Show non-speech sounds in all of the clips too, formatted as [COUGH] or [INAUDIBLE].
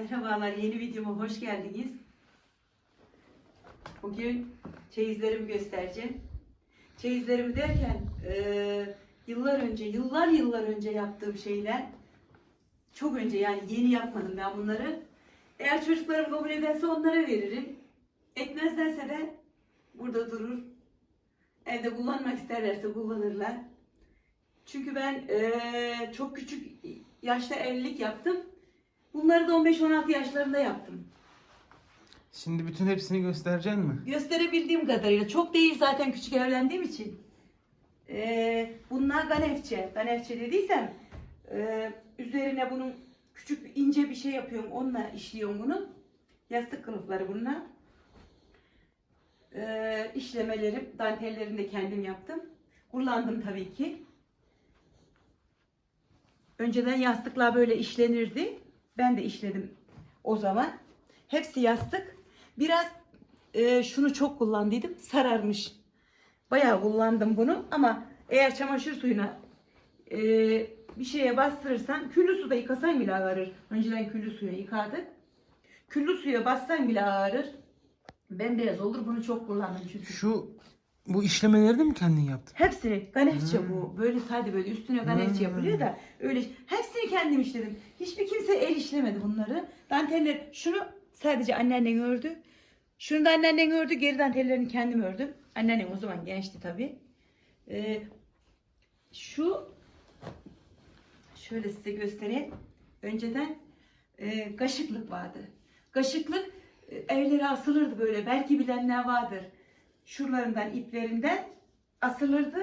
Merhabalar, yeni videoma hoş geldiniz. Bugün çeyizlerimi göstereceğim. Çeyizlerimi derken eee, yıllar önce, yıllar yıllar önce yaptığım şeyler. Çok önce yani yeni yapmadım ben bunları. Eğer çocuklarım kabul ederse onlara veririm. Etmezlerse de burada durur. Evde kullanmak isterlerse kullanırlar. Çünkü ben eee, çok küçük yaşta evlilik yaptım. Bunları da 15-16 yaşlarında yaptım. Şimdi bütün hepsini göstereceksin mi? Gösterebildiğim kadarıyla. Çok değil zaten küçük evlendiğim için. Ee, bunlar ganefçe. Ganefçe dediysem e, üzerine bunun küçük ince bir şey yapıyorum. Onunla işliyorum bunu. Yastık kılıfları bunlar. Ee, işlemelerim, dantellerini de kendim yaptım. Kullandım tabii ki. Önceden yastıklar böyle işlenirdi. Ben de işledim o zaman. Hepsi yastık. Biraz e, şunu çok kullandıydım. Sararmış. Bayağı kullandım bunu ama eğer çamaşır suyuna e, bir şeye bastırırsan küllü suda yıkasan bile ağrır. Önceden küllü suya yıkardık. Küllü suya bassan bile ağrır. Bembeyaz olur. Bunu çok kullandım çünkü. Şu bu işlemeleri de mi kendin yaptın? Hepsini ganefçe Hmm. bu. Böyle sade böyle üstüne ganefçe Hmm. yapılıyor da öyle hepsini kendim işledim. Hiçbir kimse el işlemedi bunları. Danteller şunu sadece anneannen ördü. Şunu da anneannen ördü. Geri dantellerini kendim ördüm. Anneannem o zaman gençti tabii. Ee, şu şöyle size göstereyim. Önceden e, kaşıklık vardı. Kaşıklık e, evlere asılırdı böyle. Belki bilenler vardır. Şuralarından iplerinden asılırdı.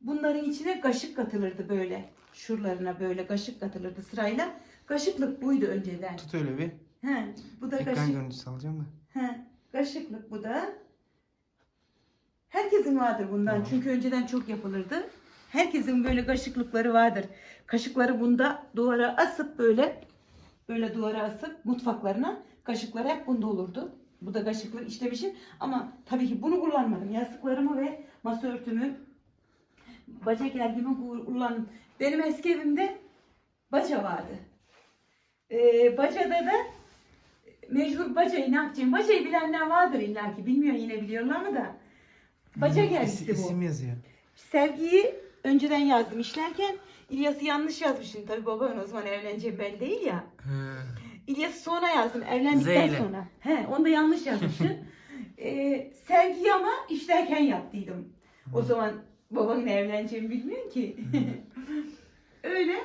Bunların içine kaşık katılırdı böyle. Şuralarına böyle kaşık katılırdı sırayla. Kaşıklık buydu önceden. Tut öyle bir. He, bu da Ekran kaşık. görüntüsü alacağım da. He, kaşıklık bu da. Herkesin vardır bundan. Tamam. Çünkü önceden çok yapılırdı. Herkesin böyle kaşıklıkları vardır. Kaşıkları bunda duvara asıp böyle böyle duvara asıp mutfaklarına kaşıklar hep bunda olurdu. Bu da kaşıklık işlemişim. Ama tabii ki bunu kullanmadım. Yastıklarımı ve masa örtümü baca gergimi kullandım. Benim eski evimde baca vardı. Ee, bacada da mecbur bacayı ne yapacağım? Bacayı bilenler vardır illaki. Bilmiyor yine biliyorlar mı da. Baca Hmm, gergisi is- bu. İsim yazıyor. Sevgiyi önceden yazdım işlerken İlyas'ı yanlış yazmışım. Tabii babanın o zaman evleneceğim belli değil ya. Ha. İlyas'ı sonra yazdım evlendikten Zeyle. sonra. He, onu da yanlış yazmışım. [LAUGHS] ee, sevgiyi ama işlerken yaptıydım. O zaman babanın evleneceğimi bilmiyor ki. [LAUGHS] Öyle.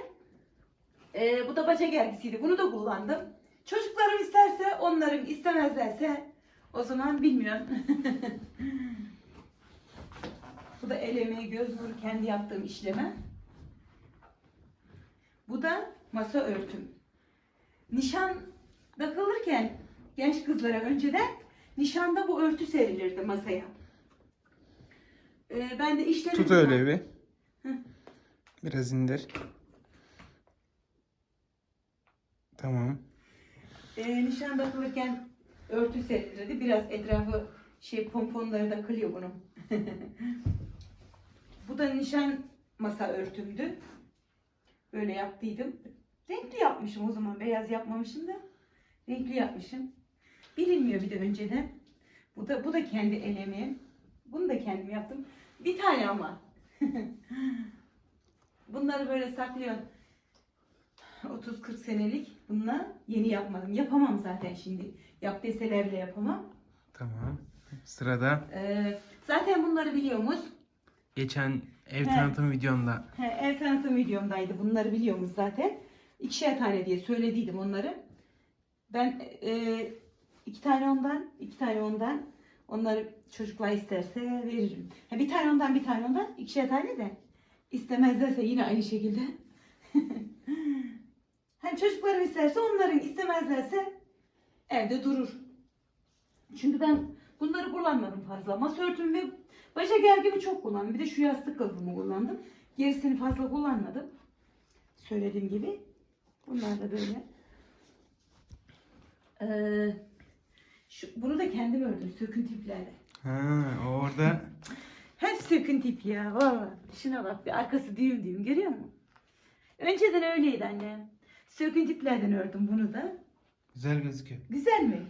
Ee, bu da baca gergisiydi. Bunu da kullandım. Çocuklarım isterse onların istemezlerse o zaman bilmiyorum. [LAUGHS] bu da el emeği göz nuru kendi yaptığım işleme. Bu da masa örtüm. Nişan takılırken genç kızlara önceden nişanda bu örtü serilirdi masaya. Ee, ben de işlerim. Tut öyle bir. Biraz indir. Tamam. Ee, nişan takılırken örtü serilirdi. Biraz etrafı şey pomponları da kılıyor bunun. [LAUGHS] bu da nişan masa örtümdü. Böyle yaptıydım. Renkli yapmışım o zaman. Beyaz yapmamışım da. Renkli yapmışım. Bilinmiyor bir de önceden. Bu da bu da kendi el emeğim. Bunu da kendim yaptım. Bir tane ama. [LAUGHS] Bunları böyle saklıyorum. 30-40 senelik. Bunlar yeni yapmadım. Yapamam zaten şimdi. Yap deseler bile yapamam. Tamam. Sırada Ee, zaten bunları biliyorsunuz. geçen ev He. tanıtım videomda He, ev tanıtım videomdaydı. Bunları biliyorsunuz zaten. İkişer tane diye söylediydim onları. Ben e, iki tane ondan, iki tane ondan. Onları çocuklar isterse veririm. Ha, bir tane ondan, bir tane ondan. ikişer tane de. İstemezlerse yine aynı şekilde. [LAUGHS] hani çocuklarım isterse onların, istemezlerse evde durur. Çünkü ben bunları kullanmadım fazla. Masa örtümü ve Başa gergimi çok kullandım. Bir de şu yastık kılıfımı kullandım. Gerisini fazla kullanmadım. Söylediğim gibi. Bunlar da böyle. Ee, şu, bunu da kendim ördüm. Sökün tiplerle. ha, orada [LAUGHS] Hep sökün tip ya. Valla. Şuna bak. Bir arkası düğüm düğüm. Görüyor musun? Önceden öyleydi anne. Sökün tiplerden ördüm bunu da. Güzel gözüküyor. Güzel mi?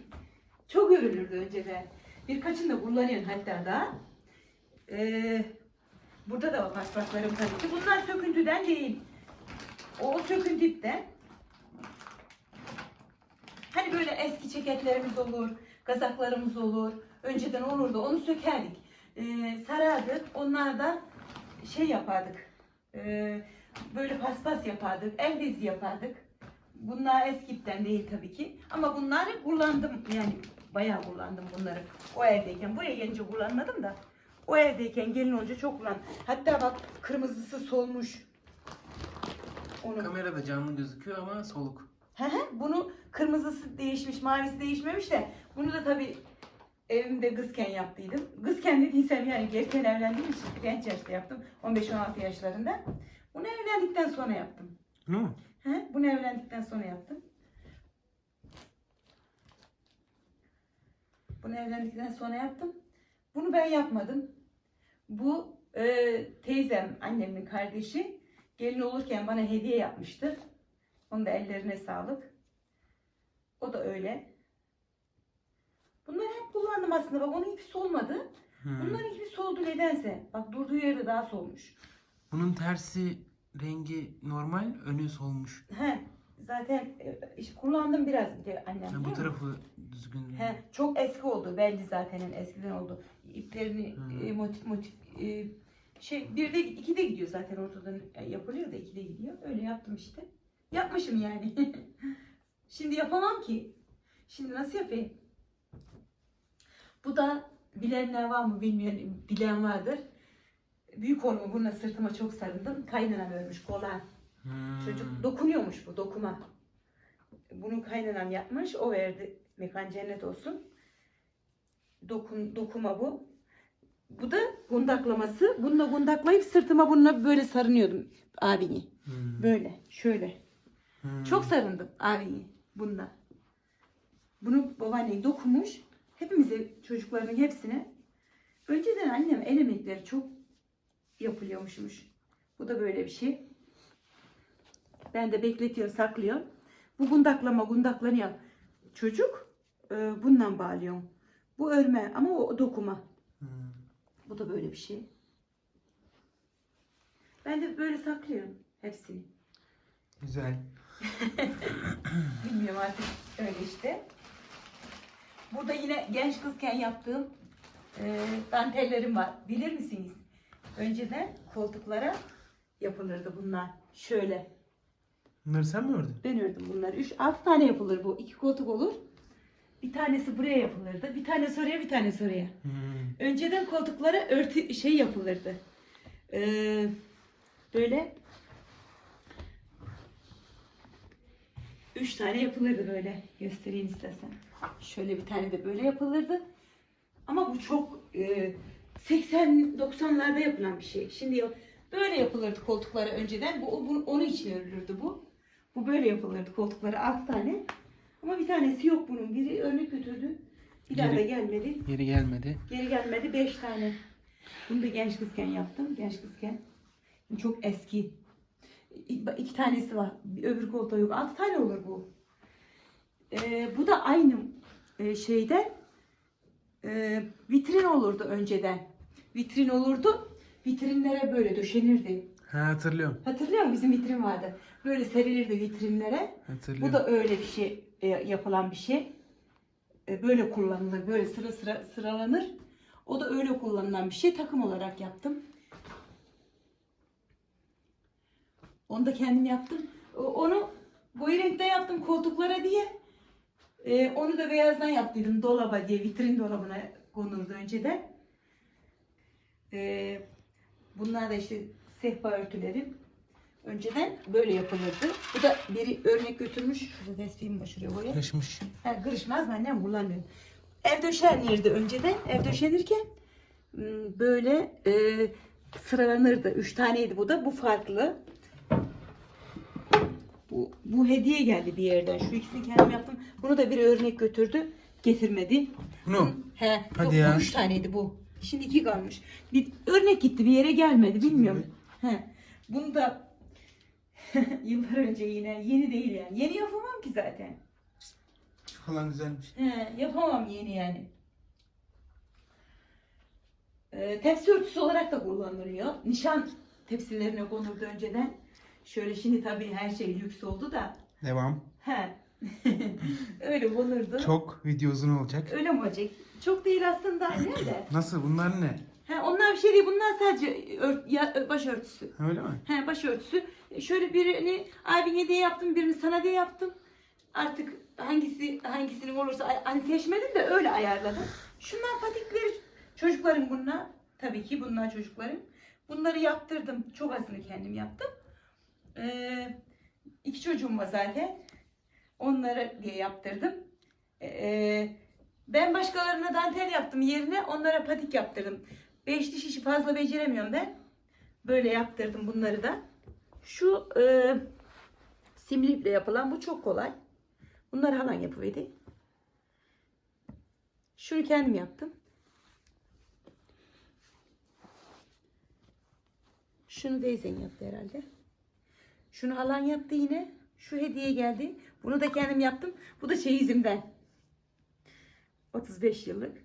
Çok örülürdü önceden. Birkaçını da kullanıyorum hatta da. Ee, burada da var paspaslarım tabii ki. Bunlar söküntüden değil. O söküntüden. Hani böyle eski ceketlerimiz olur, kazaklarımız olur. Önceden olurdu, onu sökerdik. Ee, sarardık, onlardan şey yapardık. Ee, böyle paspas yapardık, el bezi yapardık. Bunlar eskiden değil tabii ki. Ama bunları kullandım. Yani bayağı kullandım bunları. O evdeyken. Buraya gelince kullanmadım da. O evdeyken gelin olunca çok kullandım. Hatta bak kırmızısı solmuş. Onu. Kamerada canlı gözüküyor ama soluk. Bunu kırmızısı değişmiş, mavisi değişmemiş de bunu da tabii evimde kızken yaptıydım. Kızken dediysem yani erken evlendiğim için genç yaşta yaptım. 15-16 yaşlarında. Bunu evlendikten sonra yaptım. Bunu mu? He, bunu evlendikten sonra yaptım. Bunu evlendikten sonra yaptım. Bunu ben yapmadım. Bu e, teyzem, annemin kardeşi gelin olurken bana hediye yapmıştı. Onun da ellerine sağlık. O da öyle. Bunları hep kullandım aslında. Bak onun ipi solmadı. Hmm. Bunların ipi soldu nedense. Bak durduğu yerde daha solmuş. Bunun tersi rengi normal, önü solmuş. He, zaten e, işte kullandım biraz annem. Biliyor bu tarafı düzgün. He, çok eski oldu belli zaten en eskiden oldu. İplerini Hmm. e, motif motif e, şey bir de iki de gidiyor zaten ortadan e, yapılıyor da iki de gidiyor. Öyle yaptım işte. Yapmışım yani. [LAUGHS] Şimdi yapamam ki. Şimdi nasıl yapayım? Bu da bilenler var mı bilmiyorum. Bilen vardır. Büyük oğlumu bununla sırtıma çok sarıldım. Kaynanam ölmüş kolan. Hmm. Çocuk dokunuyormuş bu dokuma. Bunu kaynanam yapmış. O verdi. Mekan cennet olsun. Dokun, dokuma bu. Bu da gundaklaması. Bununla gundaklayıp sırtıma bununla böyle sarınıyordum abini. Hmm. Böyle. Şöyle. Hmm. Çok sarındım abini bununla. Bunu babaannem dokumuş. Hepimize çocukların hepsine. Önceden annem el emekleri çok yapılıyormuşmuş. Bu da böyle bir şey. Ben de bekletiyorum, saklıyorum. Bu gundaklama gundaklanıyor. Çocuk e, bundan bağlıyorum. Bu örme ama o dokuma. Hmm. Bu da böyle bir şey. Ben de böyle saklıyorum hepsini. Güzel. [LAUGHS] Bilmiyorum artık öyle işte. Burada yine genç kızken yaptığım e, dantellerim var. Bilir misiniz? Önceden koltuklara yapılırdı bunlar. Şöyle. Bunları sen mi ördün? Ben ördüm bunları. Üç, altı tane yapılır bu. İki koltuk olur. Bir tanesi buraya yapılırdı. Bir tanesi oraya, bir tanesi oraya. Hmm. Önceden koltuklara örtü şey yapılırdı. Ee, böyle üç tane yapılırdı böyle. Göstereyim istersen. Şöyle bir tane de böyle yapılırdı. Ama bu çok e, 80-90'larda yapılan bir şey. Şimdi. Böyle yapılırdı koltuklara önceden. Bu, bu onun için örülürdü bu. Bu böyle yapılırdı koltuklara altı tane. Ama bir tanesi yok bunun. Biri örnek götürdü. Bir daha da Geri- gelmedi. Yeri gelmedi. Geri gelmedi 5 tane. Bunu da genç kızken yaptım. Genç kızken. Çok eski. İki tanesi var. Bir Öbür koltuğu yok. Altı tane olur bu. Ee, bu da aynı e, şeyde e, vitrin olurdu önceden. Vitrin olurdu. Vitrinlere böyle döşenirdi. Ha hatırlıyorum. Hatırlıyor musun? Bizim vitrin vardı. Böyle serilirdi vitrinlere. Hatırlıyorum. Bu da öyle bir şey e, yapılan bir şey. E, böyle kullanılır. Böyle sıra sıra sıralanır. O da öyle kullanılan bir şey. Takım olarak yaptım. Onu da kendim yaptım. Onu koyu renkte yaptım koltuklara diye. E, onu da beyazdan yaptıydım dolaba diye. Vitrin dolabına konuldu önceden. E, bunlar da işte sehpa örtülerim. Önceden böyle yapılırdı. Bu da biri örnek götürmüş. Şurada desteğimi başarıyor buraya. Karışmış. Ha, kırışmaz mı annem kullanmıyor. Ev döşenirdi önceden. Ev döşenirken m, böyle e, sıralanırdı. Üç taneydi bu da. Bu farklı. Bu, bu hediye geldi bir yerden. Şu ikisini kendim yaptım. Bunu da bir örnek götürdü. Getirmedi. Bunu. He, Hadi yok, ya. üç taneydi bu. Şimdi iki kalmış. Bir örnek gitti bir yere gelmedi bilmiyorum. He. Bunu da [LAUGHS] yıllar önce yine yeni değil yani. Yeni yapamam ki zaten. falan güzelmiş. He, yapamam yeni yani. Ee, tepsi örtüsü olarak da kullanılıyor. Nişan tepsilerine konurdu önceden. Şöyle şimdi tabii her şey lüks oldu da. Devam. He. [LAUGHS] Öyle konurdu. Çok video uzun olacak. Öyle mi olacak? Çok değil aslında nerede? [CLEARS THROAT] Nasıl bunlar ne? He, onlar bir şey değil. Bunlar sadece ört, ya, başörtüsü. Öyle mi? He, başörtüsü. Şöyle birini abine diye yaptım, birini sana diye yaptım. Artık hangisi hangisinin olursa hani seçmedim de öyle ayarladım. Şunlar patikleri çocukların bunlar. Tabii ki bunlar çocukların. Bunları yaptırdım. Çok azını kendim yaptım. Ee, iki çocuğum var zaten. Onlara diye yaptırdım. Ee, ben başkalarına dantel yaptım yerine onlara patik yaptırdım. Beş diş işi fazla beceremiyorum ben. Böyle yaptırdım bunları da. Şu e, simliple yapılan bu çok kolay. Bunları halan yapıverdi. Şunu kendim yaptım. Şunu Deyzen yaptı herhalde. Şunu halan yaptı yine. Şu hediye geldi. Bunu da kendim yaptım. Bu da çeyizimden. 35 yıllık.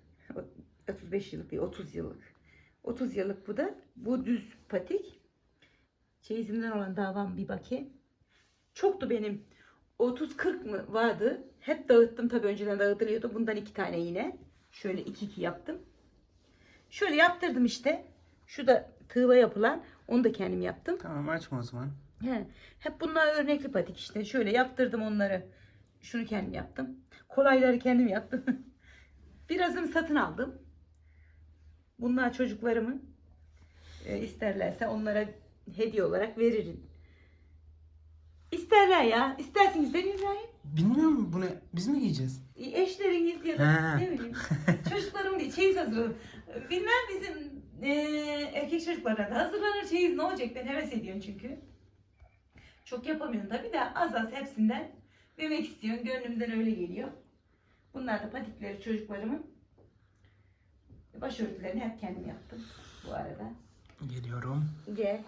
35 yıllık değil 30 yıllık. 30 yıllık bu da. Bu düz patik. Çeyizimden olan davam bir bakayım. Çoktu benim. 30-40 mı vardı? Hep dağıttım tabii önceden dağıtılıyordu. Bundan iki tane yine. Şöyle iki iki yaptım. Şöyle yaptırdım işte. Şu da tığla yapılan. Onu da kendim yaptım. Tamam açma o zaman. He. Hep bunlar örnekli patik işte. Şöyle yaptırdım onları. Şunu kendim yaptım. Kolayları kendim yaptım. [LAUGHS] Birazını satın aldım. Bunlar çocuklarımın e, isterlerse onlara hediye olarak veririm. İsterler ya. İsterseniz verin İbrahim. Bilmiyorum bu ne? Biz mi giyeceğiz? E, Eşleriniz ya da ne bileyim. [LAUGHS] Çocuklarım diye çeyiz hazırladım. Bilmem bizim e, erkek çocuklarına da hazırlanır çeyiz ne olacak ben heves ediyorum çünkü. Çok yapamıyorum tabii de az az hepsinden vermek istiyorum. Gönlümden öyle geliyor. Bunlar da patikleri çocuklarımın. Başörtülerini hep kendim yaptım bu arada. Geliyorum. Gel.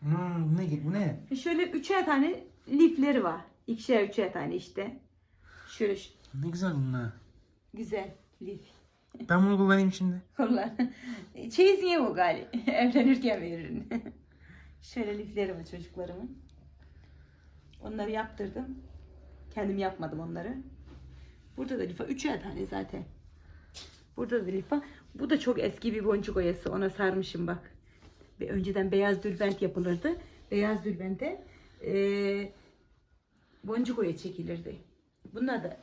Hmm, bu ne? Bu ne? Şöyle üçer tane lifleri var. İkişer üçer tane işte. Şöyle şu- Ne güzel bunlar. güzel lif. [LAUGHS] Ben bunu kullanayım şimdi. Kullan. Çeyiz niye bu gali? [LAUGHS] Evlenirken veririm. [LAUGHS] Şöyle lifleri var çocuklarımın. Onları yaptırdım. Kendim yapmadım onları. Burada da lifa. Üçer tane zaten. Burada da lifa. Bu da çok eski bir boncuk oyası. Ona sarmışım bak. Ve önceden beyaz dülbent yapılırdı. Beyaz dülbente eee boncuk oya çekilirdi. Bunlar da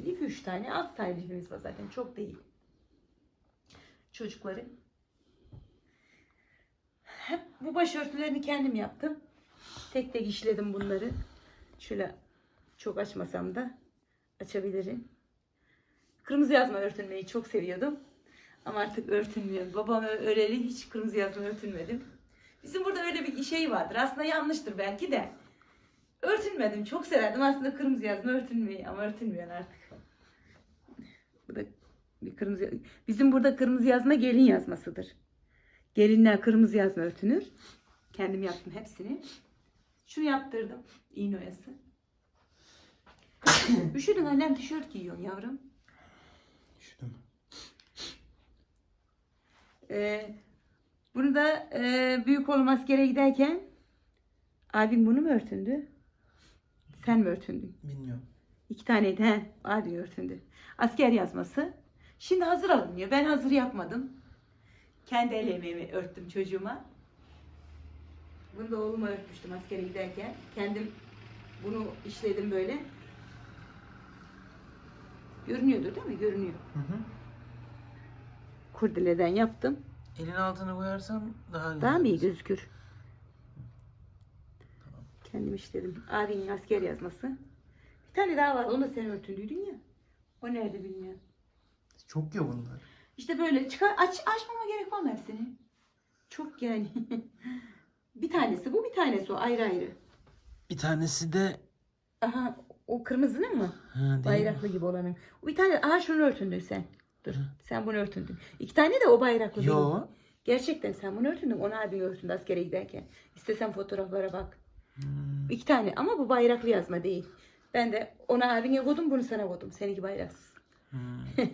lif üç tane. Altı tane lifimiz var zaten. Çok değil çocukların. Hep bu başörtülerini kendim yaptım. Tek tek işledim bunları. Şöyle çok açmasam da açabilirim. Kırmızı yazma örtünmeyi çok seviyordum. Ama artık örtünmüyorum. Babam öreli hiç kırmızı yazma örtünmedim. Bizim burada öyle bir şey vardır. Aslında yanlıştır belki de. Örtünmedim. Çok severdim aslında kırmızı yazma örtünmeyi ama örtünmüyorum artık. Bu da bir kırmızı Bizim burada kırmızı yazma gelin yazmasıdır. Gelinler kırmızı yazma örtünür. Kendim yaptım hepsini. Şunu yaptırdım. İğne oyası. [COUGHS] Üşüdün annem tişört giyiyorsun yavrum. Üşüdüm. Ee, bunu da e, büyük oğlum askere giderken abim bunu mu örtündü? Sen mi örtündün? Bilmiyorum. İki taneydi he. Abi örtündü. Asker yazması. Şimdi hazır alınıyor. Ben hazır yapmadım. Kendi el emeğimi örttüm çocuğuma. Bunu da oğluma örtmüştüm askere giderken. Kendim bunu işledim böyle. Görünüyordur değil mi? Görünüyor. Hı hı. Kurdeleden yaptım. Elin altına koyarsam daha güzel. Daha mı iyi gözükür? Kendim işledim. Abinin asker yazması. Bir tane daha var. Onu da sen örtündüydün ya. O nerede bilmiyorum. Çok ya bunlar. İşte böyle çıkar aç açmama gerek var mı hepsini? Çok yani. [LAUGHS] bir tanesi bu, bir tanesi o ayrı ayrı. Bir tanesi de Aha o kırmızının mı? ha, değil mi? Bayraklı gibi olanın. Bir tane aha şunu örtündün sen. Dur. Sen bunu örtündün. İki tane de o bayraklı değil. Yo. Gerçekten sen bunu örtündün. Onu abin örtündü askere giderken. İstesen fotoğraflara bak. Hmm. İki tane ama bu bayraklı yazma değil. Ben de ona abine koydum bunu sana koydum. Seninki bayraksız. Hmm. [LAUGHS]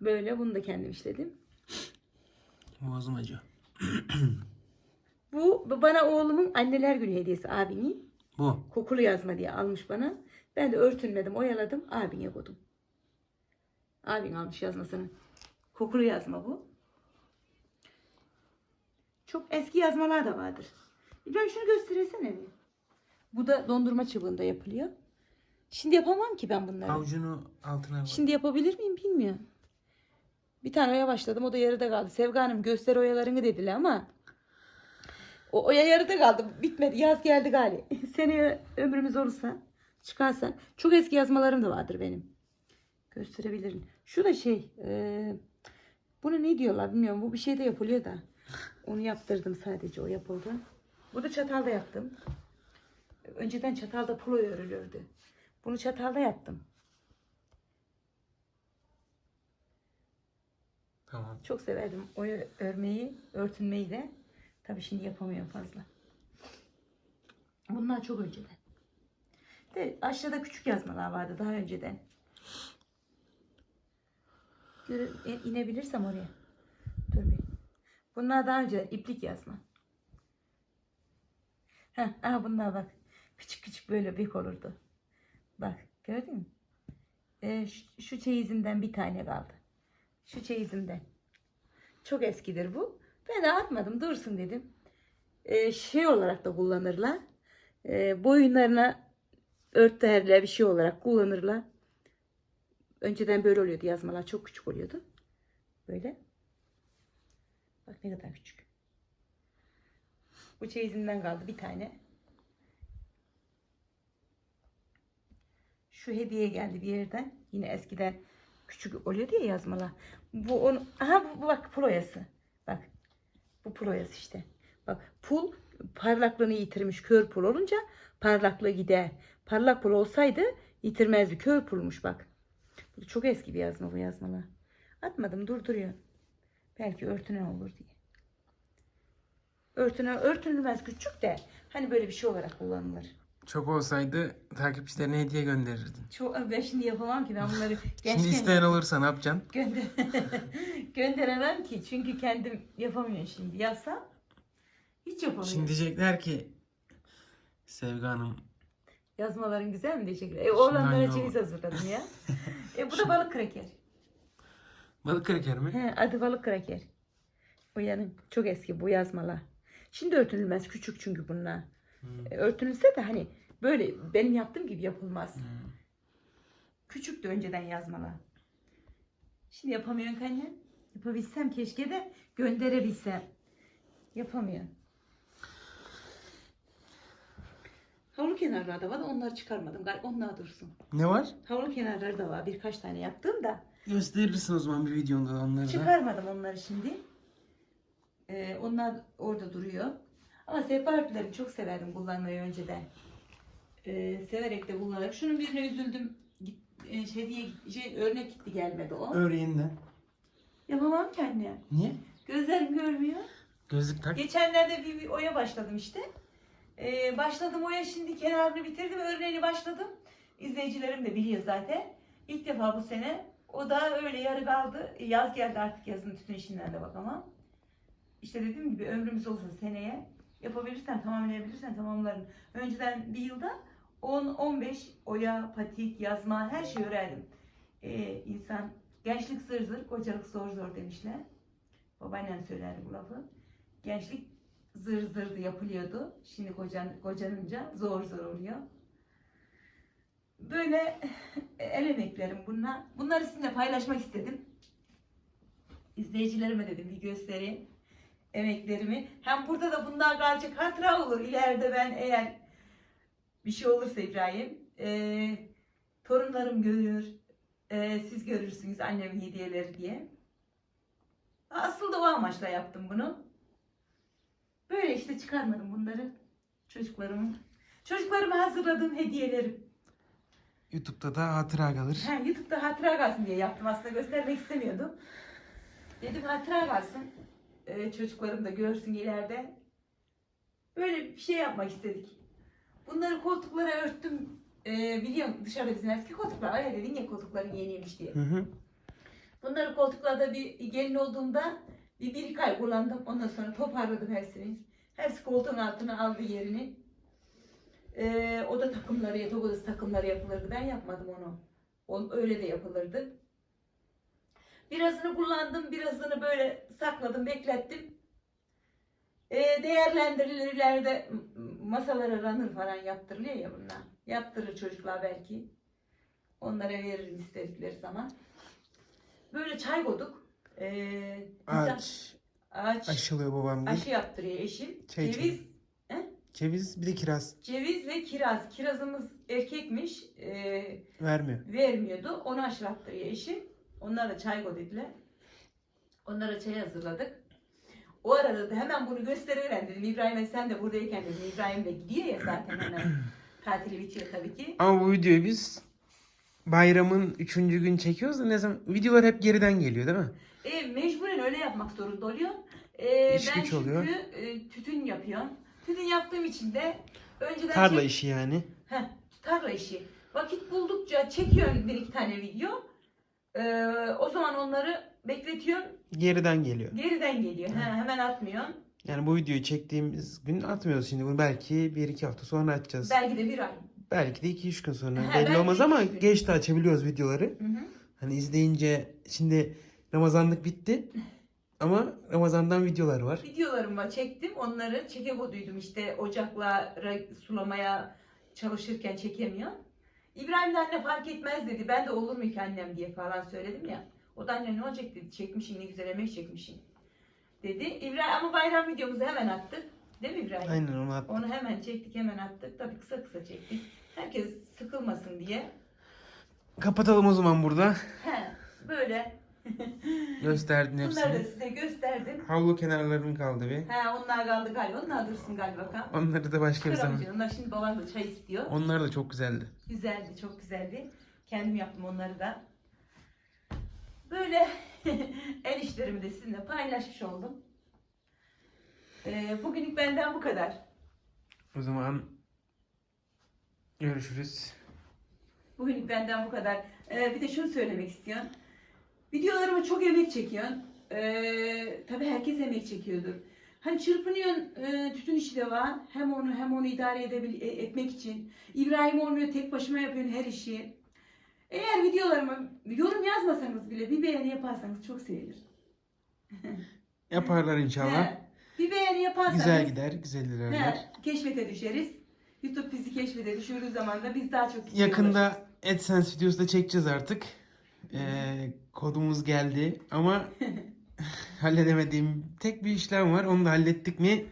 Böyle bunu da kendim işledim. Boğazım acıyor. [CLEARS THROAT] Bu bana oğlumun anneler günü hediyesi abinin. Bu. Kokulu yazma diye almış bana. Ben de örtünmedim, oyaladım. Abine koydum. Abin almış yazmasını. Kokulu yazma bu. Çok eski yazmalar da vardır. İbrahim şunu göstersene bir. Bu da dondurma çubuğunda yapılıyor. Şimdi yapamam ki ben bunları. Avucunu altına koy. Şimdi yapabilir miyim bilmiyorum. Bir tane oya başladım o da yarıda kaldı. Sevga Hanım göster oyalarını dediler ama o oya yarıda kaldı. Bitmedi. Yaz geldi gali. [LAUGHS] Seneye ömrümüz olursa çıkarsa. Çok eski yazmalarım da vardır benim. Gösterebilirim. Şu da şey e, bunu ne diyorlar bilmiyorum. Bu bir şeyde yapılıyor da. Onu yaptırdım sadece o yapıldı. Bu da çatalda yaptım. Önceden çatalda polo örülürdü. Bunu çatalda yaptım. Tamam. Çok severdim o örmeyi, örtünmeyi de. Tabii şimdi yapamıyorum fazla. Bunlar çok önceden. De aşağıda küçük yazmalar vardı daha önceden. Göre, inebilirsem oraya. Dur bir. Bunlar daha önce iplik yazma. Heh, aha bunlar bak. Küçük küçük böyle bek olurdu. Bak gördün mü? Ee, şu, şu çeyizimden bir tane kaldı. Şu çeyizimden. Çok eskidir bu. Ben de atmadım dursun dedim. Ee, şey olarak da kullanırlar. Ee, boyunlarına örtülerle bir şey olarak kullanırlar. Önceden böyle oluyordu yazmalar çok küçük oluyordu. Böyle. Bak ne kadar küçük. Bu çeyizimden kaldı bir tane. Şu hediye geldi bir yerden. Yine eskiden küçük oluyordu ya yazmalar. Bu onu aha bu, bu bak pul oyası. Bak. Bu pul oyası işte. Bak pul parlaklığını yitirmiş kör pul olunca parlaklığı gider. Parlak pul olsaydı yitirmezdi. Kör pulmuş bak. Bu da çok eski bir yazma bu yazmalar. Atmadım durduruyor. Belki örtüne olur diye. Örtüne örtünülmez küçük de hani böyle bir şey olarak kullanılır. Çok olsaydı takipçilerine hediye gönderirdin. Çok, ben şimdi yapamam ki ben bunları [LAUGHS] Şimdi gençken isteyen olursa ne yapacaksın? gönder [LAUGHS] gönderemem ki çünkü kendim yapamıyorum şimdi. Yapsam hiç yapamıyorum. Şimdi diyecekler ki Sevgi Hanım Yazmaların güzel mi teşekkürler. E, oğlanlara Şundan ceviz hazırladım ya. [LAUGHS] e, bu da balık kraker. balık kraker mi? He, adı balık kraker. O yanın çok eski bu yazmalar. Şimdi örtülmez küçük çünkü bunlar. Hmm. E, örtülse de hani böyle benim yaptığım gibi yapılmaz. Hmm. Küçüktü önceden yazmalar. Şimdi yapamıyorum anne. Yapabilsem keşke de gönderebilsem. Yapamıyorum. Havlu kenarları da var da onları çıkarmadım. Galiba onlar dursun. Ne var? Havlu kenarları da var. Birkaç tane yaptım da. Gösterirsin o zaman bir videonda onları da. Çıkarmadım onları şimdi. Ee, onlar orada duruyor. Ama sehpa çok severdim kullanmayı önceden. Ee, severek de kullanırım. Şunun birine üzüldüm. Git, e, şey diye şey, örnek gitti gelmedi o. Öreğinden. Yapamam ki anne. Niye? Gözlerim görmüyor. Gözlük tak. Geçenlerde bir, bir oya başladım işte. Ee, başladım oya şimdi kenarını bitirdim. Örneğini başladım. İzleyicilerim de biliyor zaten. İlk defa bu sene. O da öyle yarı kaldı. Yaz geldi artık yazın tütün işinden de bakamam. İşte dediğim gibi ömrümüz olsa seneye yapabilirsen tamamlayabilirsen tamamlarım. Önceden bir yılda 10-15 oya, patik, yazma her şeyi öğrendim. Ee, insan gençlik zır zır, kocalık zor zor demişler. Babaannem söylerdi bu lafı. Gençlik zır zırdı yapılıyordu. Şimdi kocan, kocanınca zor zor oluyor. Böyle [LAUGHS] el emeklerim bunlar. Bunları sizinle paylaşmak istedim. İzleyicilerime dedim bir göstereyim emeklerimi. Hem burada da bunlar kalacak hatıra olur. İleride ben eğer bir şey olursa İbrahim eee, torunlarım görür, eee, siz görürsünüz annemin hediyeleri diye. Aslında o amaçla yaptım bunu. Böyle işte çıkarmadım bunları. Çocuklarımın. Çocuklarıma hazırladığım hediyelerim. YouTube'da da hatıra kalır. Ha, YouTube'da hatıra kalsın diye yaptım. Aslında göstermek istemiyordum. Dedim hatıra kalsın. Ee, çocuklarım da görsün ileride. Böyle bir şey yapmak istedik. Bu Bunları koltuklara örttüm. Ee, biliyorum dışarıda bizim eski koltuklar. Ay dedin ya koltukların yeniymiş diye. Hı hı. Bunları koltuklarda bir gelin olduğumda bir, bir iki ay kullandım. Ondan sonra toparladım hepsini. Hepsi koltuğun altına aldı yerini. Ee, oda takımları, yatak odası takımları yapılırdı. Ben yapmadım onu. O, öyle de yapılırdı. Birazını kullandım, birazını böyle sakladım, beklettim. Ee, değerlendirilirler de m- m- masalara runner falan yaptırılıyor ya bunlar. Yaptırır çocuklar belki. Onlara veririm istedikleri zaman. Böyle çay koyduk. Ee, Ağaç. ağaç Aşılıyor babam aşı gibi. yaptırıyor eşim. Çay ceviz, Ceviz bir de kiraz. ceviz ve kiraz. Kirazımız erkekmiş. Ee, Vermiyor. vermiyordu. Onu aşılattırıyor eşim. Onlar da çay koy dediler. Onlara çay hazırladık. O arada da hemen bunu gösteriverem dedim. İbrahim'e sen de buradayken dedim. İbrahim de gidiyor ya zaten hemen. [LAUGHS] Tatili bitiyor tabii ki. Ama bu videoyu biz bayramın üçüncü gün çekiyoruz da ne zaman videolar hep geriden geliyor değil mi? E, mecburen öyle yapmak zorunda oluyor. E, İş ben güç çünkü oluyor. e, tütün yapıyorum. Tütün yaptığım için de önceden Tarla çek- işi yani. Heh, tarla işi. Vakit buldukça çekiyorum bir iki tane video. E, o zaman onları bekletiyorum. Geriden geliyor. Geriden geliyor. He, hemen atmıyorum. Yani bu videoyu çektiğimiz gün atmıyoruz şimdi bunu belki bir iki hafta sonra açacağız. Belki de bir ay. Belki de iki üç gün sonra. [LAUGHS] Ha, Belli belki olmaz iki, ama üç gün. geç de açabiliyoruz videoları. Hı hı. Hani izleyince şimdi Ramazanlık bitti. [LAUGHS] Ama Ramazan'dan videolar var. Videolarımı çektim. Onları çekekoduydum işte ocakla sulamaya çalışırken çekemiyorum. İbrahim de anne fark etmez dedi. Ben de olur mu ki annem diye falan söyledim ya. O da anne ne olacak dedi. Çekmişsin ne güzel emek çekmişsin. Dedi. İbrahim ama bayram videomuzu hemen attık. Değil mi İbrahim? Aynen onu at. Onu hemen çektik hemen attık. Tabii kısa kısa çektik. Herkes sıkılmasın diye. Kapatalım o zaman burada. He, böyle. [LAUGHS] Gösterdin Bunları da hepsini. size gösterdim. Havlu kenarlarının kaldı bir. He, onlar kaldı galiba. Onlar dursun galiba. Kan. Onları da başka bir zaman. Kıramayacaksın. Onlar şimdi babam da çay istiyor. Onlar da çok güzeldi. Güzeldi, çok güzeldi. Kendim yaptım onları da. Böyle [LAUGHS] el işlerimi de sizinle paylaşmış oldum. Ee, bugünlük benden bu kadar. O zaman görüşürüz. Bugünlük benden bu kadar. Ee, bir de şunu söylemek istiyorum. Videolarıma çok emek çekiyorsun. Ee, tabii herkes emek çekiyordur. Hani çırpınıyorsun e, tütün işi de var. Hem onu hem onu idare edebil e- etmek için. İbrahim olmuyor tek başıma yapıyorsun her işi. Eğer videolarıma yorum yazmasanız bile bir beğeni yaparsanız çok sevinirim. [LAUGHS] Yaparlar inşallah. He, bir beğeni yaparsanız Güzel gider, güzel ilerler. he, keşfete düşeriz. YouTube bizi keşfete düşürdüğü zaman da biz daha çok. Yakında AdSense videosu da çekeceğiz artık. Ee, kodumuz geldi ama [LAUGHS] halledemediğim tek bir işlem var. Onu da hallettik mi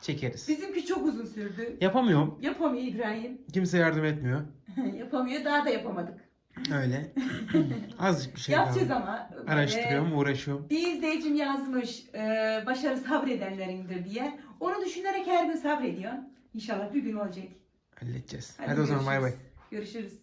çekeriz. Bizimki çok uzun sürdü. Yapamıyorum. Yapamıyor İbrahim. Kimse yardım etmiyor. [LAUGHS] Yapamıyor. Daha da yapamadık. Öyle. [LAUGHS] Azıcık bir şey Yapacağız ama. Araştırıyorum, uğraşıyorum. Bir izleyicim yazmış e, başarı sabredenlerindir diye. Onu düşünerek her gün sabrediyor. İnşallah bir gün olacak. Halledeceğiz. Hadi Hadi, o zaman bay bay. Görüşürüz.